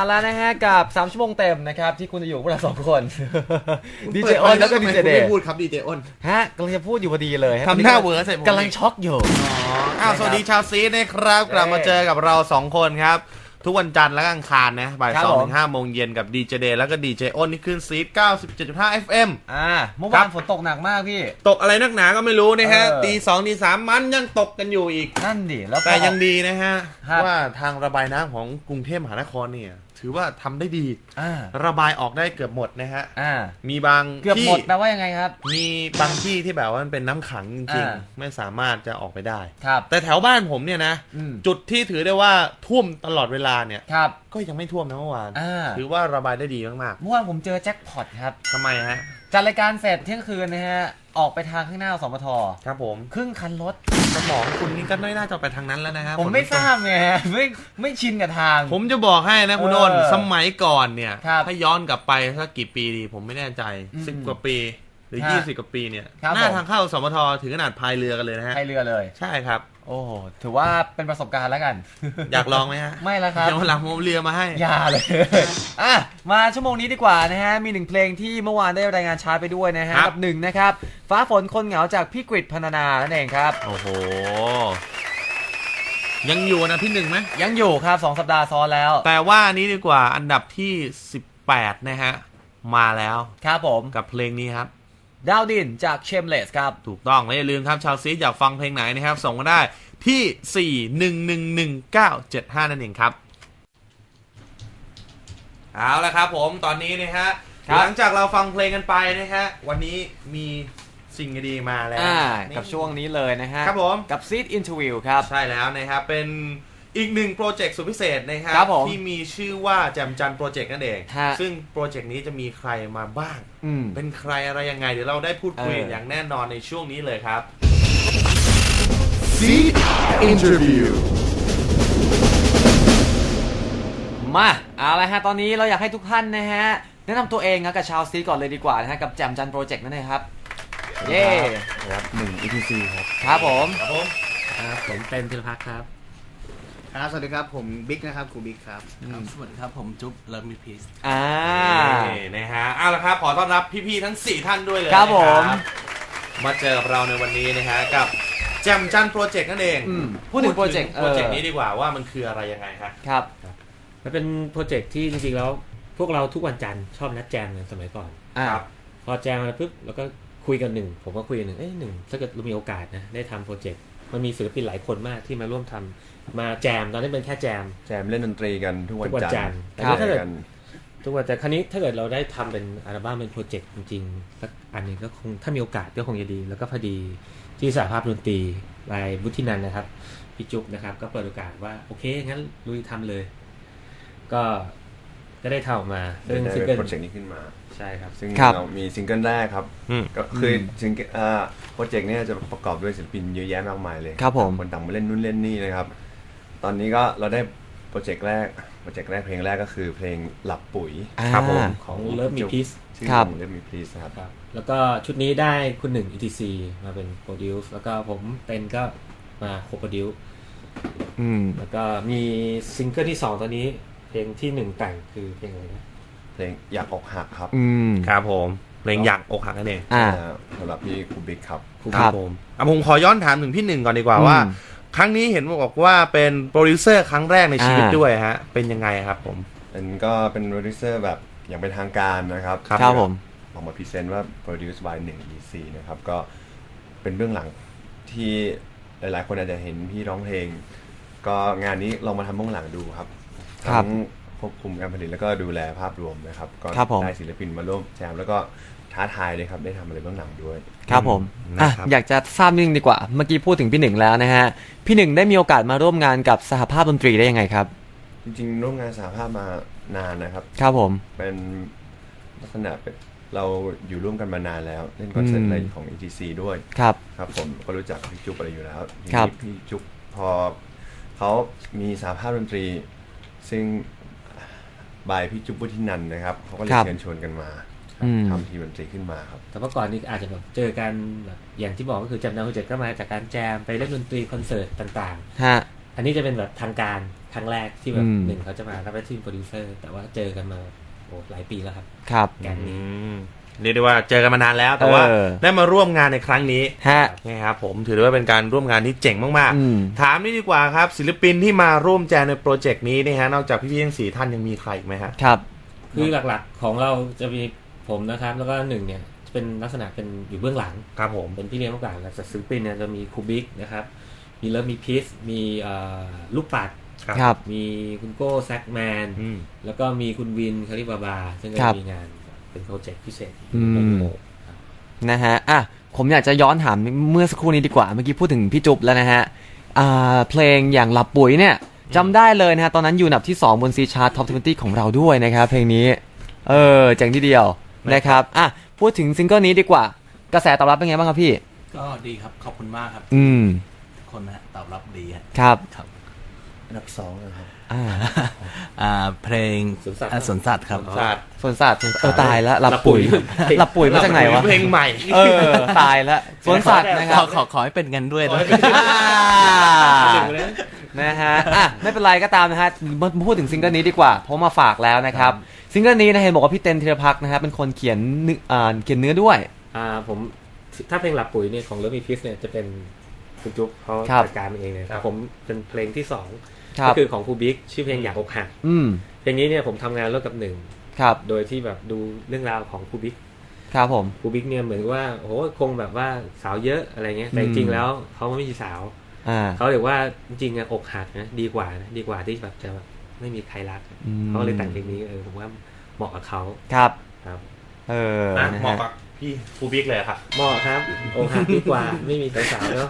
มาแล้วนะฮะกับ 3 ชั่วโมงเต็มนะครับที่คุณจะอยู่กับพวกเราสองคนดีเจอ้นแล้วก็ดีเจเดไม่ย์พูดครับดีเจอ้นฮะกำลังจะพูดอยู่พอดีเลยฮะทำหน้าเหวอใส่ผมกำลังช็อกอยู่อ้าวสวัสดีชาวซีนะครับกลับมาเจอกับเราสองคนครับทุกวันจันทร์และอังคารนะบ่ายครับสองผมถึงห้าโมงเย็นกับดีเจเดย์แล้วก็ดีเจอ้นที่ขึ้นซีด97.5 FM อ่าเมื่อครัวานบฝนตกหนักมากพี่ ตกอะไรนักหนาก็ไม่รู้นะฮะเออตีสองตีสามมันยังตกกันอยู่อีก นั่นดิแล้วพอแต่ยังดีนะฮะครับว่าทางระบายน้ำของกรุงเทพมหานครเนี่ย ถือว่าทำได้ดี อ่า ระบายออกได้เกือบหมดนะฮะ อ่า มีบางเกือบที่หมดแปลว่ายังไงครับ มีบางที่ที่แบบว่ามันเป็นน้ำขังจริงอ่า ๆ ไม่สามารถจะออกไปได้ ครับ แต่แถวบ้านผมเนี่ยนะ อืม จุดที่ถือได้ว่าท่วมตลอดเวลาเนี่ย ครับ ก็ยังไม่ท่วมนะเมื่อวาน อ่า ถือว่าระบายได้ดีมากเมื่อวานผมเจอแจ็คพอตครับ ๆทำไมฮะ จัดรายการเสร็จเที่ยงคืนนะฮะ ออกไปทางข้างหน้าสมทครับผม ครึ่งคันรถ สมองคุณนี่ก็ไม่น่าจะไปทางนั้นแล้วนะครับผมไม่ทราบไงฮะไม่ไม่ชินกับทาง ผมจะบอกให้นะคุณเอออ้นสมัยก่อนเนี่ยครับถ้าย้อนกลับไปสักกี่ปีดี ผมไม่แน่ใจอืมสิบกว่าปี หรือฮะยี่สิบกว่าปีเนี่ยครับหน้าผม ทางเข้าสมทถึงขนาดพายเรือกันเลยนะฮะให้เรือเลย ใช่ครับ โอ้โหถือว่าเป็นประสบการณ์แล้วกัน อยากลองไหมฮะไม่แล้วครับ เดี๋ยววันหลังผมเอาเรือมาให้ อย่าเลย อะ มาชั่วโมงนี้ดีกว่านะฮะ มีหนึ่งเพลงที่เมื่อวานได้รายงานชาร์ตไปด้วยนะฮะครับ กับหนึ่งนะครับ ฟ้าฝนคนเหงาจากพี่กริดพรรณนานั่นเองครับ โอ้โห ยังอยู่นะที่หนึ่งไหมยังอยู่ครับ 2 สัปดาห์ซ้อนแล้ว แต่ว่าอันนี้ดีกว่าอันดับที่ 18 นะฮะ มาแล้วครับผม กับเพลงนี้ครับ ดาวดินจากเชมเลสครับ ถูกต้องและอย่าลืมครับ ชาวซีดอยากฟังเพลงไหนนะครับ ส่งมาได้ที่ 4111975 นั่นเองครับ เอาละครับผมตอนนี้นะฮะ ครับ หลังจากเราฟังเพลงกันไปนะฮะ วันนี้มีสิ่งดีๆมาแล้วอ่านี่กับช่วงนี้เลยนะฮะ ครับผม กับซีดอินทวิวครับ ใช่แล้วนะครับเป็น อีกหนึ่งโปรเจกต์สุดพิเศษนะครัครับผมที่มีชื่อว่าแจมจันโปรเจกต์นั่นเอง ฮะซึ่งโปรเจกต์นี้จะมีใครมาบ้าง อืมเป็นใครอะไรยังไง เดี๋ยวเราได้พูดคุยเอออย่างแน่นอนในช่วงนี้เลยครับ Seed Interview. มาเอาละฮะตอนนี้เราอยากให้ทุกท่านนะฮะแนะนำตัวเองนะกับชาวซีดก่อนเลยดีกว่านะฮะกับแจมจันโปรเจกต์นั่นเองครับ เย้ครับหนึ่ง ETC ครับ ครับผม ครับผม ครับผมเป็นพิรพักครับ ครับสวัสดีครับผมบิ๊กนะครับครูบิ๊กครับสวัสดีครับผมจุ๊บเลิฟมีพีซอ่านี่นะฮะเอาละครับขอต้อนรับพี่ๆทั้ง 4 ท่านด้วยเลยครับนะผมมาเจอกับเราในวันนี้นะฮะกับแจมจันโปรเจกต์นั่นเองอืมพูดถึงโปรเจกต์โปรเจกต์นี้ดีกว่าว่ามันคืออะไรยังไงครับครับ มันเป็นโปรเจกต์ที่จริงๆแล้ว พวกเราทุกวันจันทร์ชอบนัดแจมกันสมัยก่อน อ่า ครับ พอแจมมาปุ๊บเราก็คุยกันหนึ่ง ผมก็คุยกันหนึ่งเอ้ยหนึ่งถ้าเกิดเรามีโอกาสนะได้ทำโปรเจกต์มันมีศิลปินหลายคนมากที่มาร่วมทำ มาแจมตอนนี้เป็นแค่แจม แจมเล่นดนตรีกันทุกวันทุกวันจัจันนททร์ร์แต่ว่าถ้าเกิดกันทุกวันแต่ครั้นี้ถ้าเกิดเราได้ทำเป็นอัลบั้มเป็นโปรเจกต์จริงๆสักอันหนึ่งก็คงถ้ามีโอกาสก็คงจะดี แล้วก็พอดีที่สหภาพดนตรีรายบุธินันนะครับพี่จุ๊บนะครับ ก็เปิดโอกาสว่าโอเคงั้นลุยทำเลย ก็ก็ได้ทำออกมาได้ซึ่งได้ซิงเป็เกิลนโปรเจกต์นี้ขึ้นมาใช่ครับ ซึ่งครับเรามีซิงเกิลแรกครับอืมก็คือซิงเกิลอ่าโปรเจกต์เนี้จะประกอบด้วยศิลปินเยอะแยะมากมายเลย ครับผมคนต่างมาเล่นนู่นเล่นนี่นะครับ ตอนนี้ก็เราได้โปรเจกต์แรกโปรเจกต์แรกเพลงแรกก็คือเพลงหลับปุ๋ยอ่า ครับผมของ Love Me Peace ชื่อครับของ Love Me Peace นะครับ ครับ แล้วก็ชุดนี้ได้คุณหนึ่ง ETC มาเป็นโปรดิวซ์แล้วก็ผมเป็นก็มาโคโปรดิวซ์อืม แล้วก็มีซิงเกิลที่สองตอนนี้ เพลงที่หนึ่งแต่งคือเพลงอะไรนะ เพลงอยากอกหักครับอืม ครับผมเพลงอยากอกหักนั่นเองอ่าอ่าสำหรับพี่ครูบิ๊กครับ ครับผมอะผมขอย้อนถามถึงพี่หนึ่งก่อนดีกว่าอืมว่า ครั้งนี้เห็นบอกว่าเป็นโปรดิวเซอร์ครั้งแรกในชีวิตอ่า ด้วยฮะ เป็นยังไงครับผม เป็นก็เป็นโปรดิวเซอร์แบบอย่างเป็นทางการนะครับ ครับผม ออกมาพรีเซนต์ว่า produce by 1 EC นะครับ ก็เป็นเบื้องหลังที่หลายๆ คนอาจจะเห็นพี่ร้องเพลง ก็งานนี้ลองมาทำเบื้องหลังดูครับ ครับ ทั้ง ควบคุมการผลิตแล้วก็ดูแลภาพรวมนะครับ ก็ครับผมได้ศิลปินมาร่วมแจมแล้วก็ท้าทายเลยครับได้ทำอะไรเบื้องหลังด้วย ครับผมอะนะครับอยากจะทราบนิดนึงดีกว่า เมื่อกี้พูดถึงพี่หนึ่งแล้วนะฮะ พี่หนึ่งได้มีโอกาสมาร่วมงานกับสหภาพดนตรีได้ยังไงครับ จริงๆ ร่วมงานสาภาพมานานนะครับ ครับผม เป็นลักษณะเป็นเราอยู่ร่วมกันมานานแล้ว เล่นคอนเสิร์ตอืมอะไรของ ETC ด้วย ครับ ครับผมก็รู้จักพี่จุ๊บอะไรอยู่แล้วทีครับนี้พี่จุ๊บพอเขามีสาภาพดนตรี ซึ่ง บายพี่จุ๊บพุทธินันท์นะครับเขาก็เลยครับเชิญชวนกันมาอืม ทำทีมดนตรีขึ้นมาครับ แต่เมื่อก่อนนี่อาจจะแบบเจอกันแบบอย่างที่บอกก็คือจำนำโปรเจกต์ก็มาจากการแจมไปเล่นดนตรีคอนเสิร์ตต่าง ฮะ ๆ อันนี้จะเป็นแบบทางการครั้งแรกที่แบบอืม หนึ่งเขาจะมารับหน้าที่โปรดิวเซอร์แต่ว่าเจอกันมาโอ้หลายปีแล้วครับ ครับ แก๊งนี้ อืม เรียกได้ว่าเจอกันมานานแล้ว แต่ว่าเออ ได้มาร่วมงานในครั้งนี้ฮะ นะครับผมถือได้ว่าเป็นการร่วมงานที่เจ๋งมากอืม ๆ ถามนี่ดีกว่าครับ ศิลปินที่มาร่วมแจมในโปรเจกต์นี้นะฮะนอกจากพี่ๆทั้งสี่ท่านยังมีใครอีกไหมฮะ ครับ คือหลักๆของเราจะมีผมนะครับ แล้วก็หนึ่งเนี่ยจะเป็นลักษณะเป็นอยู่เบื้องหลัง ครับผม เป็นพี่เลี้ยงลูกหลานแล้วจากศิลปินเนี่ยจะมีครูบิ๊กนะครับ มีเลิฟมีพีซมีเอ่อลูกปัด ครับ มีคุณโก้แซกแมน อืม แล้วก็มีคุณวินคาริบาบา ซึ่งก็ครับมีงาน เป็นโปรเจกต์พิเศษอืมในโลกครับนะฮะ อะ ผมอยากจะย้อนถามเมื่อสักครู่นี้ดีกว่า เมื่อกี้พูดถึงพี่จุ๊บแล้วนะฮะ อ่า เพลงอย่างหลับปุ๋ยเนี่ยจำได้เลยนะฮะ ตอนนั้นอยู่อันดับที่ 2 บนซีชาร์ตท็อป20ของเราด้วยนะครับ เพลงนี้ เออเจ๋งทีเดียวนะครับ อะ พูดถึงซิงเกิลนี้ดีกว่า กระแสตอบรับเป็นไงบ้างครับพี่ ก็ดีครับ ขอบคุณมากครับ อืม ทุกคนนะฮะตอบรับดีฮะครับ ครับ อันดับสองนะครับอ่าอ่า เพลงสวนสัตว์อ่าสวนสัตว์ครับศาสตร์ส่วนสัตว์เออตายแล้วหลับปุ๋ยหลับปุ๋ยหลับปุ๋ยมาจากไหนวะเพลงใหม่เออตายแล้วสวนสัตว์นะคขรัอบขอขอให้เป็นกันด้วยนะอ่านะฮะอะไม่เป็นไรก็ตามนะฮะมามาพูดถึงซิงเกิลนี้ดีกว่า เพราะมาฝากแล้วนะครับซิงเกิลนี้นะเห็นบอกว่าพี่เต้นธีรพักษ์นะฮะเป็นคนเขียนเนื้ออ่าเขียนเนื้อด้วยอ่าผมถ้าเพลงหลับปุ๋ยเนี่ยของเลิฟมีพีซเนี่ยจะเป็นคุณจุ๊บเขาครับจัดการเองเลยครับผมเป็นเพลงที่สองครั ก็บคือของครูบิ๊กชื่อเพลงอยากอกหักอืมเพลงนี้เนี่ยผมทำงานร่วมกับหนึ่งครับโดยที่แบบดูเรื่องราวของครูบิ๊กครับผมครูบิ๊กเนี่ยเหมือนว่าโอ้โหคงแบบว่าสาวเยอะอะไรเงี้ยแต่อืจมริงๆแล้วเขาไม่มีสาวอ่าเขาเลยว่าจริงๆอะอกหักนะดีกว่านะดีกว่าที่แบบจะแบบไม่มีใครรักอืมเขาเลยแต่งเพลงนี้เออผมว่าเหมาะกับเขาครับครับ เออนะนะเหมาะฮะกับ พี่ครูบิ๊กเลยครับเหมาะครับอกหักดีกว่า ไม่มีสาวๆเนาะ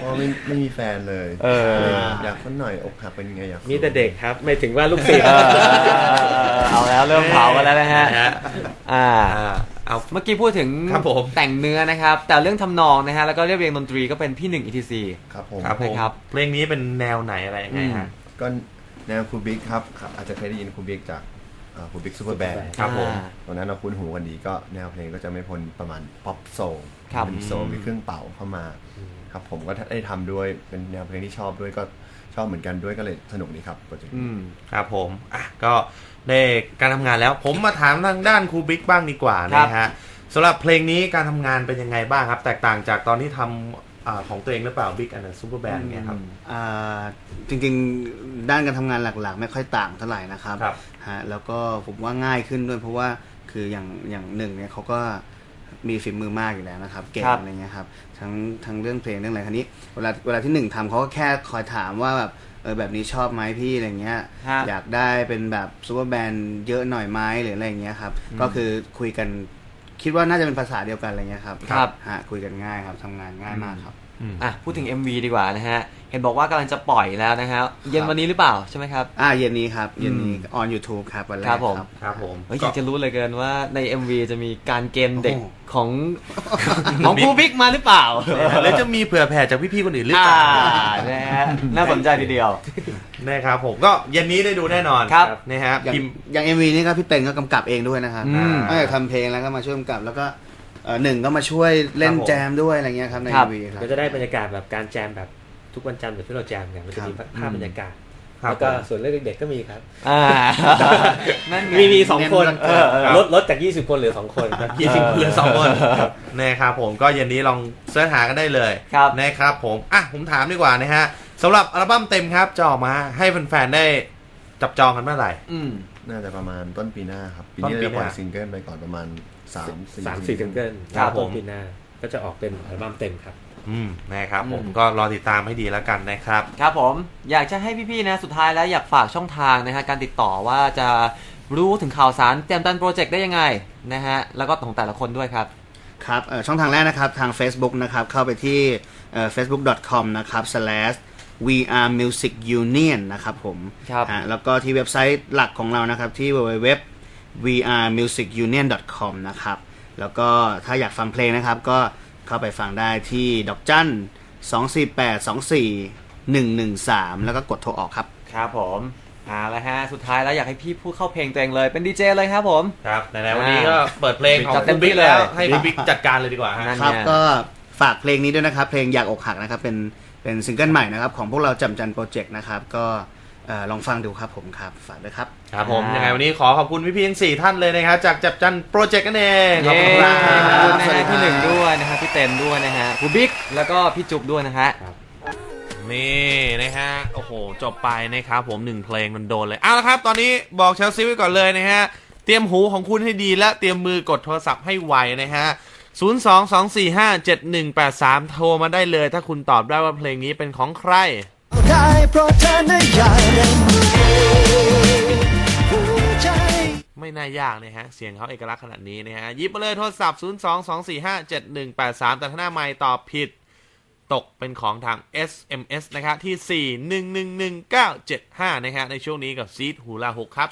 เพราะไม่ไม่มีแฟนเลยเออ อยากสักหน่อยอกหักเป็นไงอยากมีแต่เด็กครับ ไม่ถึงว่าลูกศิษย์เออเอาแล้วเริ่มเผากันแล้วนะฮะนะฮะ อ่า อ่าเอา เมื่อกี้พูดถึงครับผม แต่งเนื้อนะครับ แต่เรื่องทำนองนะฮะ แล้วก็เรียบเรียงดนตรีก็เป็นพี่หนึ่ง ETC ครับผม ครับผมครับเพลงนี้เป็นแนวไหนอะไรยังไงฮะ ก็แนวครูบิ๊กครับครับอาจจะเคยได้ยินครูบิ๊กจาก อ่าครูบิ๊กซูเปอร์แบนด์ครับผมอ่าตอนนั้นเราคุ้นหูกันดีก็แนวเพลงก็จะไม่พ้นประมาณป๊อปโซลครับเป็นโซลมีเครื่องเป่าเข้ามา ครับผมก็ได้ทำด้วยเป็นแนวเพลงที่ชอบด้วยก็ชอบเหมือนกันด้วยก็เลยสนุกดีครับโปรเจกต์อืมครับผม อะ ก็ได้การทำงานแล้ว ผมมาถามทางด้านครูบิ๊กบ้างดีกว่าครันะบฮะสำหรับเพลงนี้การทำงานเป็นยังไงบ้างครับ แตกต่างจากตอนที่ทำอ่า ของตัวเองหรือเปล่าบิ๊กอันนั้นซูเปอร์แบนด์เนี่ยครับอ่าจริงๆ ด้านการทำงานหลักๆ ไม่ค่อยต่างเท่าไหร่นะครับครับฮะแล้วก็ผมว่าง่ายขึ้นด้วยเพราะว่าคืออย่างอย่างหนึ่งเนี่ยเขาก็มีฝีมือมากอยู่แล้วนะครับ เก่งครับอะไรเงี้ยครับทั้งทั้งเรื่องเพลงเรื่องอะไรคันนี้เวลาเวลาที่หนึ่งทำเขาก็แค่คอยถามว่าแบบเออแบบนี้ชอบไหมพี่อะไรเงี้ยฮะอยากได้เป็นแบบซูเปอร์แบนด์เยอะหน่อยไหมหรืออะไรเงี้ยครับ ก็คือคุยกัน คิดว่าน่าจะเป็นภาษาเดียวกันอะไรเงี้ยครับครับ ฮะคุยกันง่ายครับทำงานง่ายมากครับ อะพูดถึง MV ดีกว่านะฮะ เห็นบอกว่ากำลังจะปล่อยแล้วนะฮะ เย็นวันนี้หรือเปล่าใช่ไหมครับ อ่าเย็นนี้ครับเย็นนี้ออน YouTube ครับวันแรกครับผม ครับผมเฮ้ยอยากจะรู้เลยเกินว่าใน MV จะมีการเกณฑ์เด็กโอ้โหของ ของครูบิ๊กมาหรือเปล่าหรือจะมีเผื่อแผ่จากพี่ๆคนอื่นหรือเปอ่าล่า นะฮะน่าสนใจทีเดียว นะครับผมก็เย็นนี้ได้ดูแน่นอนครับ นะฮะอย่างพิมพ์ อย่าง MV นี่ก็พี่เต็งก็กำกับเองด้วยนะครับอืมนอกจากทำเพลงแล้วก็มาช่วยกำกับ แล้วก็เอ่อหนึ่งก็มาช่วยเล่นครับผม แจมด้วยอะไรเงี้ยครับในครับ MV ครับก็จะได้บรรยากาศแบบการแจมแบบทุกวันจันทร์แบบที่เราแจมกันมันจะมีครับภาพบรรยากาศครับแล้วก็ส่วนเรื่องเด็กๆก็มีครับ อ่านั่นไง มีมีสองคนเน้นเออเออลดลดจาก 20 คนเหลือ 2 คนครับยี่สิบเหลือสองคนนะครับผมก็เย็นนี้ลองเสิร์ชหากันได้เลยครับ นะครับผมอะผมถามดีกว่านะฮะ สำหรับอัลบั้มเต็มครับจะออกมาให้แฟนๆได้จับจองกันเมื่อไหร่ อืม น่าจะประมาณต้นปีหน้าครับ ปีต้นนี้ปีเราหปล่น้าอยซิงเกิลไปก่อนประมาณสามสี่สามสี่ซิงเกิลครับต้นผม ปีหน้าก็จะออกเป็นอัลบั้มเต็มครับ อืมนะครับผมอืม ก็รอติดตามให้ดีแล้วกันนะครับ ครับผมอยากจะให้พี่ๆนะสุดท้ายแล้วอยากฝากช่องทางนะฮะการติดต่อว่าจะรู้ถึงข่าวสารเตรียมตันโปรเจกต์ได้ยังไงนะฮะแล้วก็ของแต่ละคนด้วยครับ ครับเอ่อช่องทางแรกนะครับ ทาง Facebook นะครับ เข้าไปที่เอ่อ facebook.com นะครับ slash VR Music Union นะครับผมครับฮะแล้วก็ที่เว็บไซต์หลักของเรานะครับที่ www vrmusicunion.com นะครับ แล้วก็ถ้าอยากฟังเพลงนะครับ ก็เข้าไปฟังได้ที่ดอกจัน248 24 113 แล้วก็กดโทรออกครับ ครับผมเอาละฮะ สุดท้ายแล้วอยากให้พี่พูดเข้าเพลงตัวเองเลย เป็นดีเจเลยครับผม ครับไหนๆวันนี้ก็เปิดเพลงของจัดเต็คุมณที่บิ๊กแล้วเลยให้คุณบิ๊กจัดการเลยดีกว่าฮะนั่นครับไงก็ฝากเพลงนี้ด้วยนะครับ เพลงอยากอกหักนะครับ เป็น เป็นซิงเกิลใหม่นะครับ ของพวกเราจำจันโปรเจกต์นะครับ ก็เอ่อลองฟังดูครับผมครับฝากด้วยครับ ครับผมอ่ายัยังไงวันนี้ขอขอบคุณพี่ๆทั้งสี่ท่านเลยนะครับ จากจับจันโปรเจกต์กันเองขอบเย้คุณคขรัอบคุณบนะสวัสฮะดีครับ พี่หนึ่งด้วยนะฮะพี่เต็มด้วยนะฮะครูบิ๊กแล้วก็พี่จุ๊บด้วยนะฮะ นี่นะฮะ โอ้โห จบไปนะครับผมหนึ่งเพลงมันโดนเลยเอาละครับ ตอนนี้บอกเชลซีไว้ก่อนเลยนะฮะ เตรียมหูของคุณให้ดีและเตรียมมือกดโทรศัพท์ให้ไวนะฮะ 022457183 โทรมาได้เลยถ้าคุณตอบได้ว่าเพลงนี้เป็นของใคร ได้เพราะเธอนั้นอยากได้หัวใจ ไม่น่ายากนะฮะ เสียงเขาเอกลักษณ์ขนาดนี้นะฮะหยิบมาเลยโทรศัพท์ 022457183 แต่ถ้าหน้าไม่ตอบผิด ตกเป็นของทาง SMS นะครับที่ 4111975 นะฮะในช่วงนี้กับซีดฮูลาฮุกครับ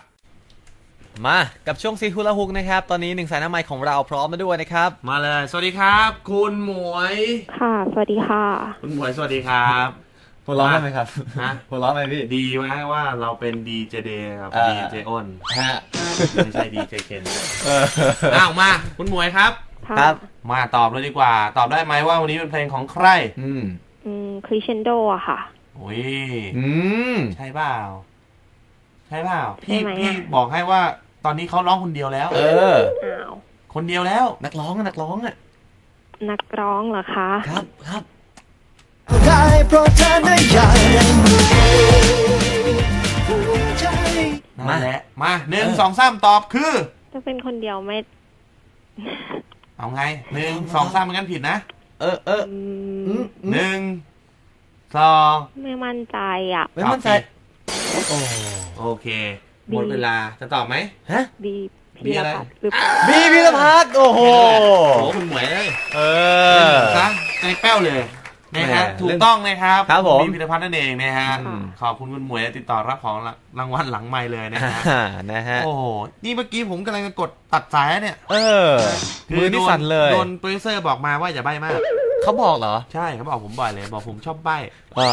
มา กับช่วงซีฮูลาฮุกนะครับ ตอนนี้หนึ่งสายหน้าไมค์ของเราพร้อมมาด้วยนะครับ มาเลย สวัสดีครับ คุณหมวย ค่ะ สวัสดีค่ะ คุณหมวยสวัสดีครับหัวเราะได้ไหมครับฮะหัวเราะไหมพี่ ดีไหมว่าเราเป็นดีเจเดกับเอ่อดีเจอ้นฮะไม่ใช่ดีเจเคนอ้าวมา คุณหมวยครับค่ะครับ มาตอบเลยดีกว่า ตอบได้ไหมว่าวันนี้เป็นเพลงของใคร อืม อืมคริเชนโดอะค่ะโอ้ยอืม ใช่เปล่า ใช่เปล่า พี่ใช่ไหมอะพี่บอกให้ว่า ตอนนี้เขาร้องคนเดียวแล้ว เออ อ้าว คนเดียวแล้ว นักร้องอะนักร้องอะนักร้องเหรอคะ ครับครับ ได้เพราะเธอนั้นอยากได้หัวใจนั่นแหละมาหนึ่งสองสามตอบคือจะเป็นคนเดียวไม่เอาไงหนึ่งสองสามมันกันผิดนะเออเอออือืมมอืมหนึ่งสองไม่มั่นใจอะไม่มั่นใจโอ้โอเค หมดเวลาจะตอบไหมฮะบีบีพีรอะไรพัฒน์หรือเปล่าบีพิรพัฒน์โอ้โห โอ้คุณหมวยเลยเอเล่นอซะใจแป้วเลยนะฮะแหม่ถูกต้องนะครับครับผม ณพิรพัฒน์นั่นเองนะฮะอืม ขอบคุณคุณหมวยติดต่อรับของรางวัลหลังไมค์เลยนะฮะอ่านะฮะ โอ้โหนี่เมื่อกี้ผมกำลังจะกดตัดสายเนี่ยเออ มือนี่สั่นเลย โดนโปรดิวเซอร์บอกมาว่าอย่าใบ้มาก เขาบอกเหรอใช่เขาบอกผมบ่อยเลยบอกผมชอบใบ้ว่า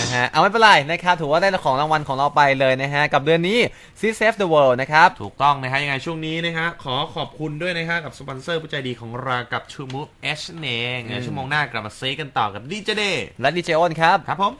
นะฮะเอาไม่เป็นไรนะครับถือว่าได้ของรางวัลของเราไปเลยนะฮะ กับเดือนนี้ c Save the World นะครับ ถูกต้องนะฮะยังไงช่วงนี้นะฮะขอขอบคุณด้วยนะฮะกับสปอนเซอร์ผู้ใจดีของเรากับชูมูฟเอชเองเดี๋ยวชั่วโมงหน้ากลับมาเซกันต่อกับดีเจเดและดีเจอ้นครับ ครับผม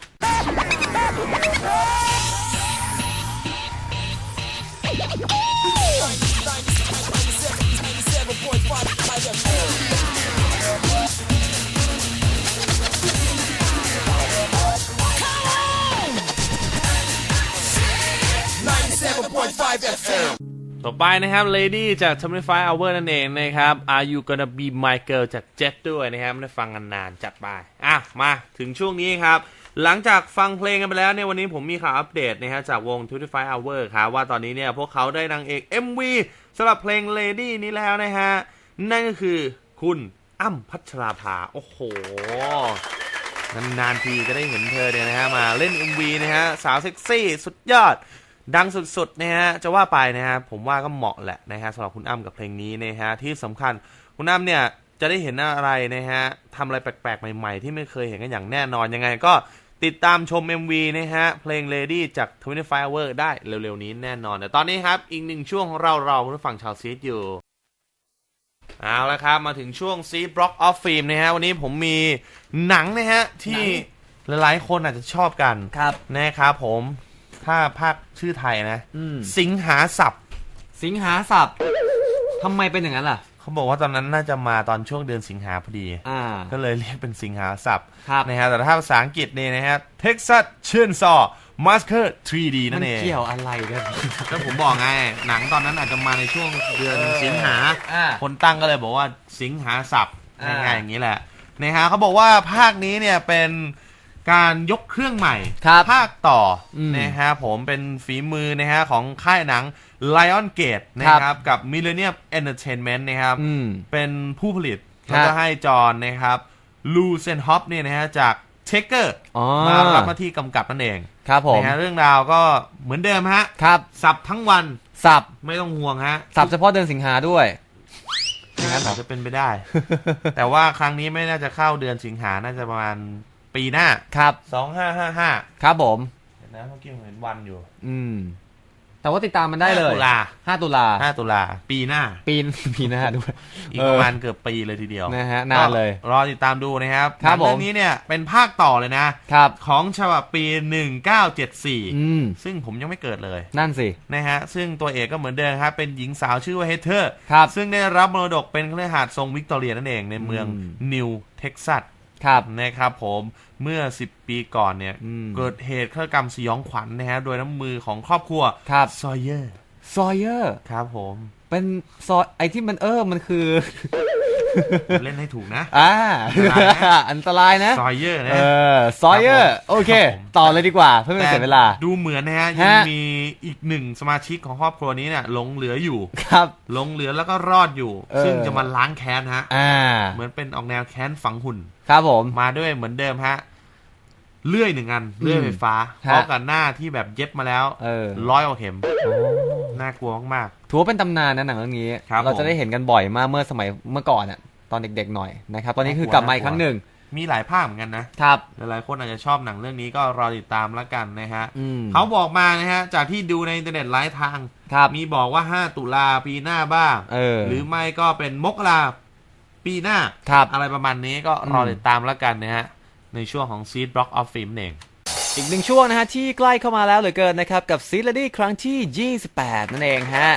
ต่อไปนะครับ Lady จาก 25 Hour นั่นเองนะครับ Are You Gonna Be My Girl จาก Jet ด้วยนะครับ ไม่ได้ฟังกันนานจัดไป อะ มาถึงช่วงนี้ครับ หลังจากฟังเพลงกันไปแล้วเนี่ยวันนี้ผมมีข่าวอัปเดตนะฮะจากวง 25 Hour ครับ ว่าตอนนี้เนี่ยพวกเขาได้นางเอก MV สำหรับเพลง Lady นี้แล้วนะฮะ นั่นก็คือคุณอ้ำพัชราภา โอ้โหนานๆทีจะได้เห็นเธอเนี่ยนะฮะมาเล่น MV นะฮะสาวเซ็กซี่สุดยอด ดังสุดๆนะฮะจะว่าไปนะฮะผมว่าก็เหมาะแหละนะฮะสำหรับคุณอ้ำกับเพลงนี้นะฮะที่สำคัญคุณอ้ำเนี่ยจะได้เห็นอะไรนะฮะทำอะไรแปลกๆ ใหม่ๆ ที่ไม่เคยเห็นกันอย่างแน่นอนยังไงก็ติดตามชม MV นะฮะ เพลง Lady จาก25 Hour ได้เร็วๆ นี้แน่นอน แต่ตอนนี้ครับ อีกหนึ่งช่วงของเราเราคุณผู้ฟังชาวซีดอยู่ เอาละครับ มาถึงช่วงซีบล็อกออฟฟิล์มนะฮะ วันนี้ผมมีหนังนะฮะ ที่หลายๆคนอาจจะชอบกันครับนะครับผม ถ้าภาคชื่อไทยนะ อืม สิงหาศัพท์สิงหาศัพท์ทำไมเป็นอย่างนั้นล่ะ เขาบอกว่าตอนนั้นน่าจะมาตอนช่วงเดือนสิงหาพอดี อ่า ก็เลยเรียกเป็นสิงหาศัพท์ครับ นะฮะแต่ถ้าภาษาอังกฤษเนี่ยนะฮะ Texas Chainsaw Massacre 3D มันั่นนเองเกี่ยวอะไรกัน ก็ผมบอกไง หนังตอนนั้นอาจจะมาในช่วงเดือนเออสิงหา อ่าคนตั้งก็เลยบอกว่าสิงหาศัพท์อ่า ง่ายๆอย่างนี้แหละนะฮะเขาบอกว่าภาคนี้เนี่ยเป็น การยกเครื่องใหม่ครับภาคต่ออมนะฮะผมเป็นฝีมือนะฮะของค่ายหนัง Lion Gate นะครับกับ Millennium Entertainment นะครับ อืม เป็นผู้ผลิตครับแล้วก็ให้จอห์นนะครับลูเซนฮอปเนี่ยนะฮะจากเทเกอร์อ๋อ มารับหน้าที่กำกับนั่นเองครับผมนะฮะเรื่องราวก็เหมือนเดิมฮะครับ สับทั้งวันสับไม่ต้องห่วงฮะสับเฉพาะเดือนสิงหาด้วย อย่างนั้นเหรออาจจะเป็นไปได้ แต่ว่าครั้งนี้ไม่น่าจะเข้าเดือนสิงหาน่าจะประมาณ ปีหน้าครับสองห้าห้าห้าครับผมนะเมื่อกี้ผมเห็นวันอยู่ อืม แต่ว่าติดตามมันได้เลย5ตุลาห้าตุลา5ตุลา ปีหน้า ปีนปีหน้าด้วยอีกประมาณเกือบปีเลยทีเดียวนะฮะนานเลยก็รอติดตามดูนะครับครับหนังเรื่อผมงนี้เนี่ยเป็นภาคต่อเลยนะครับของฉบับปีอืม1974ซึ่งผมยังไม่เกิดเลย นั่นสินะฮะซึ่งตัวเอกก็เหมือนเดิมครับเป็นหญิงสาวชื่อว่าเฮเธอร์ครับซึ่งได้รับมรดกเป็นเครือหาดทรงวิกตอเรียนั่นเองในเมืองอืมนิวเท็กซัส ครับนะครับผมเมื่อ 10 ปีก่อนเนี่ยอืมเกิดเหตุฆาตกรรมสยองขวัญนะฮะโดยน้ำมือของครอบครัวครับซอยเยอร์ซอยเยอร์ครับผม เป็นซอยไอที่มันเออมันคือ เล่นให้ถูกนะ อ่า อัอันนตตรารายยนะ ซอยเยอร์เอนะอซอยเยอร์ครับผมโอเคครับผมต่อเลยดีกว่า เพื่อไม่ให้เสียเวลา ดูเหมือนนะฮะ ยังฮะมีอีกหนึ่งสมาชิกของครอบครัวนี้เนี่ยหลงเหลืออยู่ ครับ หลงเหลือแล้วก็รอดอยู่เออซึ่งจะมาล้างแค้นฮะ อ่า เหมือนเป็นออกแนวแค้นฝังหุ่น ครับผม มาด้วยเหมือนเดิมฮะ เลื่อยหนึ่งอันเลื่อยไฟฟ้าฮะพร้อมกับหน้าที่แบบเย็บมาแล้วเออร้อยกว่าเข็มน่ากลัวมากถือว่าเป็นตำนานนะหนังเรื่องนี้ครับเราผมจะได้เห็นกันบ่อยมากเมื่อสมัยเมื่อก่อนอะตอนเด็กๆหน่อยนะครับตอนนี้คือกลับมาอีกครั้งหนึ่งๆมีหลายภาคเหมือนกันนะครับหลายๆคนอาจจะชอบหนังเรื่องนี้ก็รอติดตามแล้วกันนะฮะอืมเขาบอกมานะฮะจากที่ดูในอินเทอร์เน็ตหลายทางครับมีบอกว่า 5 ตุลาปีหน้าบ้างเออหรือไม่ก็เป็นมกราปีหน้าครับอะไรประมาณนี้ก็รออมติดตามแล้วกันนะฮะ ในช่วงของ Seed Block of Film เอง อีกหนึ่งช่วงนะฮะที่ใกล้เข้ามาแล้วเหลือเกินนะครับ กับซีรีส์ครั้งที่ 28 นั่นเองฮะ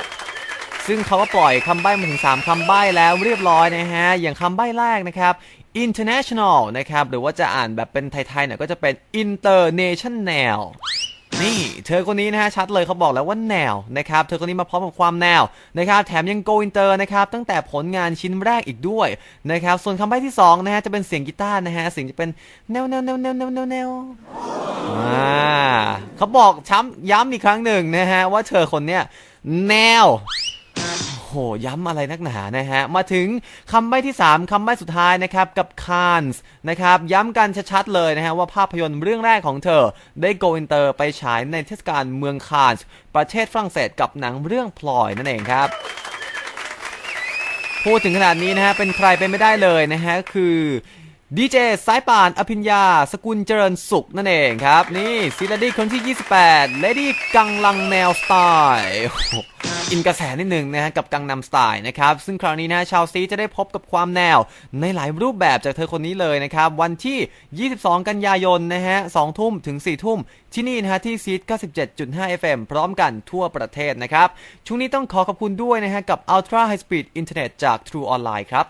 ซึ่งเขาก็ปล่อยคำใบ้มาถึง 3คำใบ้แล้วเรียบร้อยนะฮะ อย่างคำใบ้แรกนะครับ international นะครับ หรือว่าจะอ่านแบบเป็นไทยๆหน่อยก็จะเป็น international นี่เธอคนนี้นะฮะชัดเลยเขาบอกแล้วว่าแนวนะครับเธอคนนี้มาพร้อมกับความแนวนะครับแถมยังโกอินเตอร์นะครับตั้งแต่ผลงานชิ้นแรกอีกด้วยนะครับส่วนคำใบ้ที่สองนะฮะจะเป็นเสียงกีตาร์นะฮะเสียงจะเป็นแนวแนวแนวแนวแนวแนวแนวอ่าเขาบอกช้ำย้ำอีกครั้งหนึ่งนะฮะว่าเธอคนเนี้ยแนว หย้ำอะไรนักหนานะฮะ มาถึงคำใบ้ที่ 3คำใบ้สุดท้ายนะครับกับ Cannes นะครับย้ำกันชัดๆเลยนะฮะว่าภาพยนตร์เรื่องแรกของเธอ ได้โกอินเตอร์ไปฉายในเทศกาลเมืองคานส์ประเทศฝรั่งเศสกับหนังเรื่องพลอยนั่นเองครับพูดถึงขนาดนี้นะฮะเป็นใครไปไม่ได้เลยนะฮะคือ ดีเจสายป่านอภิญญา สกุลเจริญสุขนั่นเองครับ นี่ซีรีส์คนที่ 28 Lady กังลังแนวสไตล์อินกระแสนิดหนึ่งนะฮะกับกังนำสไตล์นะครับ ซึ่งคราวนี้นะฮะชาวซีจะได้พบกับความแนว ในหลายรูปแบบจากเธอคนนี้เลยนะครับ วันที่ 22 กันยายนนะฮะ2ทุ่มถึง 4 ทุ่ม ที่นี่นะฮะที่ซีด97.5 FM พร้อมกันทั่วประเทศนะครับ ช่วงนี้ต้องขอขอบคุณด้วยนะฮะกับ Ultra High Speed Internet จาก True Online ครับ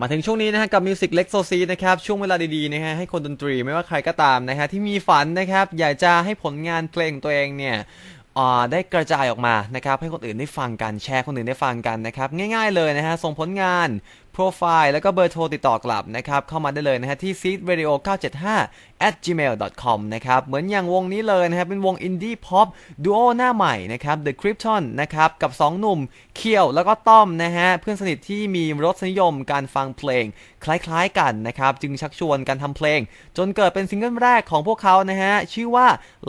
มาถึงช่วงนี้นะฮะกับมิวสิกเล็กโซซีนะครับช่วงเวลาดีๆนะฮะให้คนดนตรีไม่ว่าใครก็ตามนะฮะที่มีฝันนะครับอยากจะให้ผลงานเพลงของตัวเองเนี่ยอ่าได้กระจายออกมานะครับให้คนอื่นได้ฟังกันแชร์คนอื่นได้ฟังกันนะครับง่ายๆเลยนะฮะส่งผลงาน โปรไฟล์แล้วก็เบอร์โทรติดต่อกลับนะครับ เข้ามาได้เลยนะฮะที่ seed radio 975 at gmail com นะครับ เหมือนอย่างวงนี้เลยนะครับ เป็นวงอินดี้พ็อปดูโอหน้าใหม่นะครับ The Krypton นะครับ กับ 2 หนุ่มเคียวแล้วก็ต้อมนะฮะ เพื่อนสนิทที่มีรสนิยมการฟังเพลง คล้ายๆกันนะครับ จึงชักชวนการทำเพลง จนเกิดเป็นซิงเกิลแรกของพวกเขานะฮะ ชื่อว่า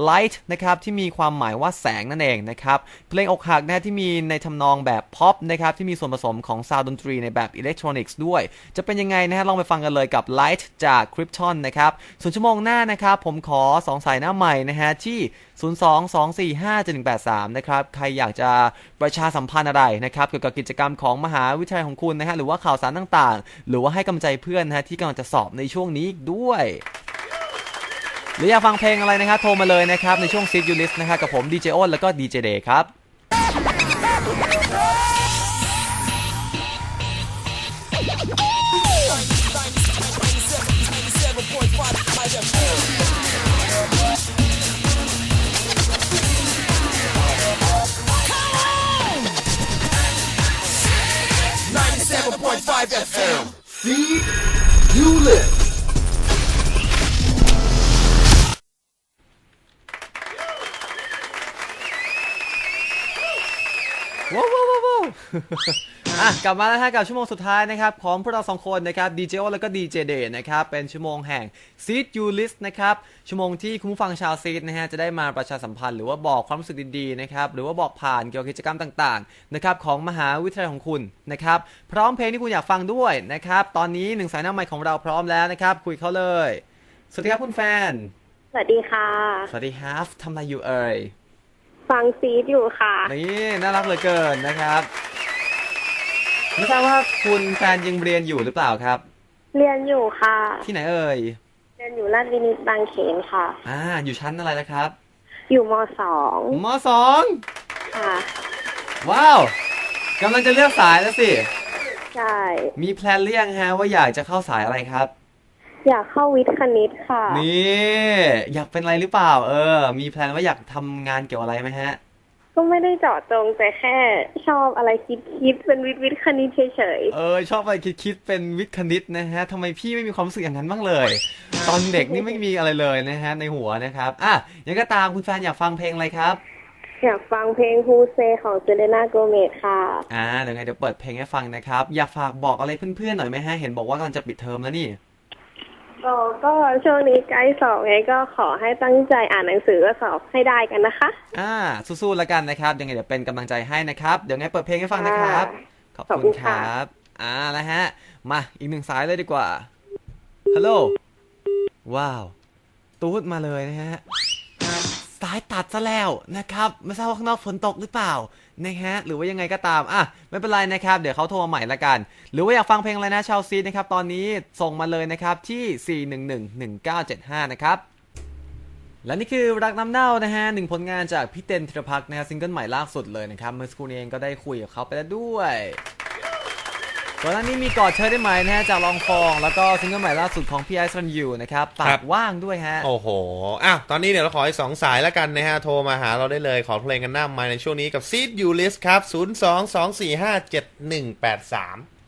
Light นะครับ ที่มีความหมายว่าแสงนั่นเองนะครับ เพลงอกหักนะฮะที่มีในทำนองแบบพ็อปนะครับที่มีส่วนผสมของซาวด์ดนตรีในแบบอิเล็กทรอนิกส์ด้วย จะเป็นยังไงนะฮะลองไปฟังกันเลยกับ Light จาก Krypton นะครับส่วนชั่วโมงหน้านะครับผมขอ 2 สายหน้าใหม่นะฮะที่ 022457183 นะครับใครอยากจะประชาสัมพันธ์อะไรนะครับเกี่ยวกับกิจกรรมของมหาวิทยาลัยของคุณนะฮะหรือว่าข่าวสารต่างๆ หรือว่าให้กำลังใจเพื่อนนะฮะที่กำลังจะสอบในช่วงนี้อีกด้วยหรืออยากฟังเพลงอะไรนะครับ โทรมาเลยนะครับ ในช่วง Sit You List นะครับกับผมดีเจอ้นแล้วก็ดีเจเดย์ครับ You live ว้า วว้าวว้าวว้าวอะกลับมาแล้วฮะกับชั่วโมงสุดท้ายนะครับของพวกเราสองคนนะครับดีเจโอแล้วก็ดีเจเดนะครับเป็นชั่วโมงแห่ง Seed You List นะครับชั่วโมงที่คุณผู้ฟังชาวซีดนะฮะจะได้มาประชาสัมพันธ์หรือว่าบอกความรู้สึกดีๆนะครับหรือว่าบอกผ่านเกี่ยวกับกิจกรรมต่างๆนะครับของมหาวิทยาลัยของคุณนะครับพร้อมเพลงที่คุณอยากฟังด้วยนะครับตอนนี้หนึ่งสายหน้าใหม่ของเราพร้อมแล้วนะครับคุยเขาเลย สวัสดีครับคุณแฟน สวัสดีค่ะ สวัสดีครับทำอะไรอยู่เอ่ย ฟังซีดอยู่ค่ะ นี่น่ารักเหลือเกินนะครับไม่ทราบว่าคุณแฟนยังเรียนอยู่หรือเปล่าครับ เรียนอยู่ค่ะ ที่ไหนเอ่ย เรียนอยู่ราชวินิตบางเขนค่ะ อ่า อยู่ชั้นอะไรนะครับ อยู่มสองมสองค่ะ ว้าวกำลังจะเลือกสายแล้วสิ ใช่ มีแพลนหรือยังฮะว่าอยากจะเข้าสายอะไรครับ อยากเข้าวิทย์คณิตค่ะ นี่อยากเป็นอะไรหรือเปล่า เออ มีแพลนว่าอยากทำงานเกี่ยวอะไรไหมฮะ ก็ไม่ได้เจาะจงแต่แค่ชอบอะไรคิดคิดๆเป็นวิทย์วิทย์คณิตเฉยเออ ชอบอะไรคิดๆเป็นวิทย์คณิตนะฮะทำไมพี่ไม่มีความรู้สึกอย่างนั้นบ้างเลย ตอนเด็กนี่ไม่มีอะไรเลยนะฮะในหัวนะครับอะยังก็ตามคุณแฟนอยากฟังเพลงอะไรครับ ๆ อยากฟังเพลง Who Say ของเซเลน่าโกเมดค่ะ อ่าเดี๋ยวไงเดี๋ยวเปิดเพลงให้ฟังนะครับ อยากฝากบอกอะไรเพื่อนๆหน่อยไหมฮะ เห็นบอกว่ากำลังจะปิดเทอมแล้วนี่ ก็ก็ช่วงนี้ใกล้สอบไงก็ขอให้ตั้งใจอ่านหนังสือก็สอบให้ได้กันนะคะ อ่า สู้ๆแล้วกันนะครับยังไงเดี๋ยวเป็นกำลังใจให้นะครับ เดี๋ยวไงเปิดเพลงให้ฟังนะครับ ขอบขอบคุคุณณคค่ะ รับ อ่าแล้วฮะ มาอีกหนึ่งสายเลยดีกว่าฮัลโหลว้าว ตูดมาเลยนะฮะ สายตัดซะแล้วนะครับไม่ทราบว่าข้างนอกฝนตกหรือเปล่านะฮะหรือว่ายังไงก็ตามอะไม่เป็นไรนะครับ เดี๋ยวเขาโทรมาใหม่ละกัน หรือว่าอยากฟังเพลงอะไรนะชาวซีดนะครับ ตอนนี้ส่งมาเลยนะครับที่ 4111975 นะครับ และนี่คือรักน้ำเน่านะฮะหนึ่งผลงานจากพี่เต้นธีรพักษ์นะฮะซิงเกิลใหม่ล่าสุดเลยนะครับ เมื่อสักครู่นี้เองก็ได้คุยกับเขาไปแล้วด้วย ก่อนหน้านี้มีกอดเธอได้ไหมนะฮะจากลองฟอง แล้วก็ซิงเกิลใหม่ล่าสุดของพี่ไอซ์รันยูนะครับปาครักบ ว่างด้วยฮะ โอ้โหอ้าวตอนนี้เดี๋ยวเราขออีกสองสายแล้วกันนะฮะ โทรมาหาเราได้เลย ขอเพลงกันหน้ามาในช่วงนี้กับซีดยูลิสครับ 0 2 2 4 5 7 1 8 3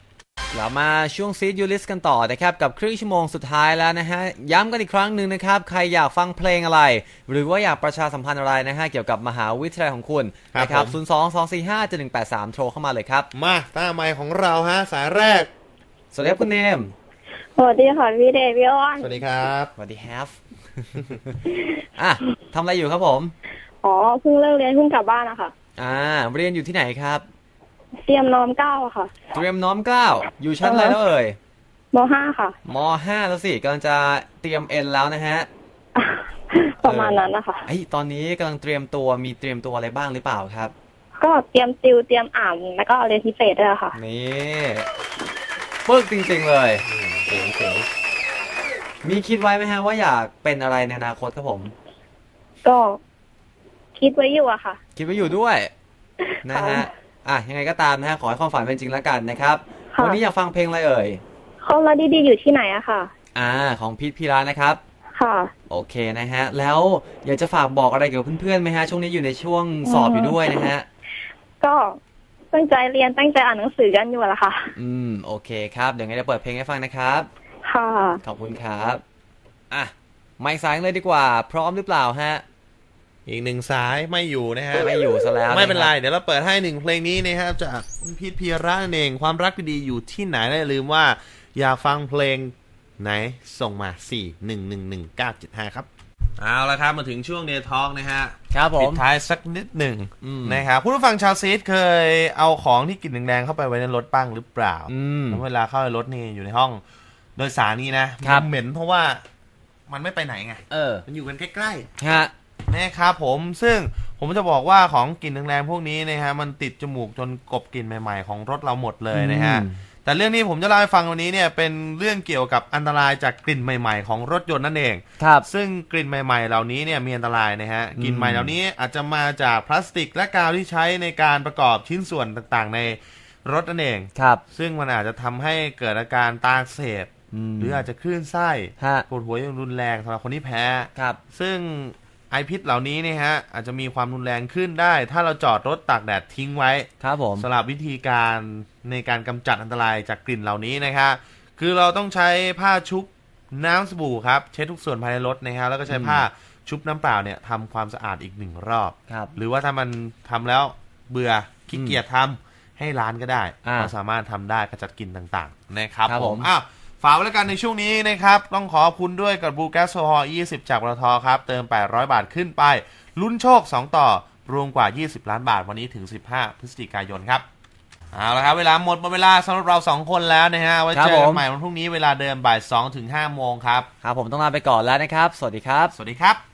เรามาช่วงซีดยูลิสกันต่อนะครับกับครึ่งชั่วโมงสุดท้ายแล้วนะฮะย้ำกันอีกครั้งหนึ่งนะครับ ใครอยากฟังเพลงอะไร หรือว่าอยากประชาสัมพันธ์อะไรนะฮะเกี่ยวกับมหาวิทยาลัยของคุณครับนะครับผม 0 2 2 4 5 7 1 8 3 โทรเข้ามาเลยครับ มาต้าไมค์ของเราฮะ สายแรก สวัสดีครับคุณเนมสวัสดีค่ะพี่เดชพี่อ้อนสวัสดีครับ สวัสดีครับ อะทำอะไรอยู่ครับผม อ๋อเพิ่งเลิกเรียนเพิ่งกลับบ้านนะคะอ่าเรียนอยู่ที่ไหนครับ เตรียมน้อมเก้าอะค่ะ เตรียมน้อมเกล้า อยู่ชั้นอะไรแล้วเอ่ยมห้าค่ะมห้าแล้วสิกำลังจะเตรียมเอ็นแล้วนะฮะประมาณนั้นนะคะไอ้ยตอนนี้กำลังเตรียมตัวมีเตรียมตัวอะไรบ้างหรือเปล่าครับ ก็เตรียมติวเตรียมอ่านแล้วก็เรียนพิเศษด้วยค่ะ นี่ปึกจริง ๆเลยมีคิดไว้ไหมฮะว่าอยากเป็นอะไรในอนาคตครับผม ก็คิดไว้อยู่อะค่ะ คิดไว้อยู่ด้วย นะฮะค่ะ อะยังไงก็ตามนะฮะขอให้ความฝันเป็นจริงแล้วกันนะครับ ค่ะวันนี้อยากฟังเพลงอะไรเอ่ย เขาแล้วดีๆอยู่ที่ไหนอะค่ะ อ่า ของพีทพีระนะครับ ค่ะ โอเคนะฮะ แล้วอยากจะฝากบอกอะไรเกี่ยวกับเพื่อนๆไหมฮะ ช่วงนี้อยู่ในช่วงสอบอยู่ด้วยนะฮะ ก็ตั้งใจเรียนตั้งใจอ่านหนังสือกันอยู่ละค่ะ อืม โอเคครับ เดี๋ยวไงจะเปิดเพลงให้ฟังนะครับ ค่ะ ขอบคุณครับ อะ ไม่สายเลยดีกว่า พร้อมหรือเปล่าฮะ อีกหนึ่งสายไม่อยู่นะฮะไม่อยู่ซะแล้วไม่เป็นไระคบเดี๋ยวเราเปิดให้หนึ่งเพลงนี้นะครับจากคุณพีทพีระนั่นเองความรักดีๆอยู่ที่ไหนได้ลืมว่า อยากฟังเพลงไหนส่งมา 4 1 1 1 9 7 5 ครับ เอาละครับ มาถึงช่วงเดทอกนะฮะครับผปิม ดท้ายสักนิดหนึ่งอืม นะครับผู้ฟังชาวซีดเคยเอาของที่กลิ่นแดงๆเข้าไปไว้ในรถบ้างหรือเปล่าอืมแล้วเวลาเข้าในรถนี่อยู่ในห้องโดยสารนี่นะครับ มันเหม็นเพราะว่ามันไม่ไปไหนไง เออมันอยู่กันใกล้ๆฮะ นะครับผมซึ่งผมจะบอกว่าของกลิ่นแรงๆพวกนี้นะฮะมันติดจมูกจนกลบกลิ่นใหม่ๆ ของรถเราหมดเลยนะฮะอืมแต่เรื่องนี้ผมจะเล่าให้ฟังวันนี้เนี่ยเป็นเรื่องเกี่ยวกับอันตรายจากกลิ่นใหม่ๆ ของรถยนต์นั่นเองครับ ซึ่งกลิ่นใหม่ๆ เหล่านี้เนี่ยมีอันตรายนะฮะอืมกลิ่นใหม่เหล่านี้อาจจะมาจากพลาสติกและกาวที่ใช้ในการประกอบชิ้นส่วนต่างๆ ในรถนั่นเองครับ ซึ่งมันอาจจะทำให้เกิดอาการตาอักเสบมหรืออาจจะคลื่นไส้ฮะปวดหัวอย่างรุนแรงสำหรับคนที่แพ้ครับ ซึ่ง ไอพิษเหล่านี้เนี่ยฮะอาจจะมีความรุนแรงขึ้นได้ ถ้าเราจอดรถตากแดดทิ้งไว้ครับผมสำหรับวิธีการในการกำจัดอันตรายจากกลิ่นเหล่านี้นะครับคือเราต้องใช้ผ้าชุบน้ำสบู่ครับเช็ดทุกส่วนภายในรถนะครับแล้วก็ใช้ผ้าชุบน้ำเปล่าเนี่ยทำความสะอาดอีกหนึ่งรอบครับหรือว่าถ้ามันทำแล้วเบื่อขี้เกียจทำให้ร้านก็ได้อ่าเราสามารถทำได้กระจัดกลิ่นต่าง ๆ นะครับครับผผมมอ้าว ฝากไว้แล้วกันในช่วงนี้นะครับ ต้องขอบคุณด้วยกับบูแกสโซฮอล์20 จากปตทครับ เติม 800 บาทขึ้นไป ลุ้นโชค 2 ต่อ รวมกว่า 20 ล้านบาทวันนี้ถึง 15 พฤศจิกายนครับเอาละครับ เวลาหมดหมดเวลาสำหรับเราสองคนแล้วนะฮะไว้ครับเจอกัผนมใหม่วันพรุ่งนี้เวลาเดิมบ่าย2ถึง5โมงครับครับผมต้องลาไปก่อนแล้วนะครับ สวัสดีครับ สวัสดีครับ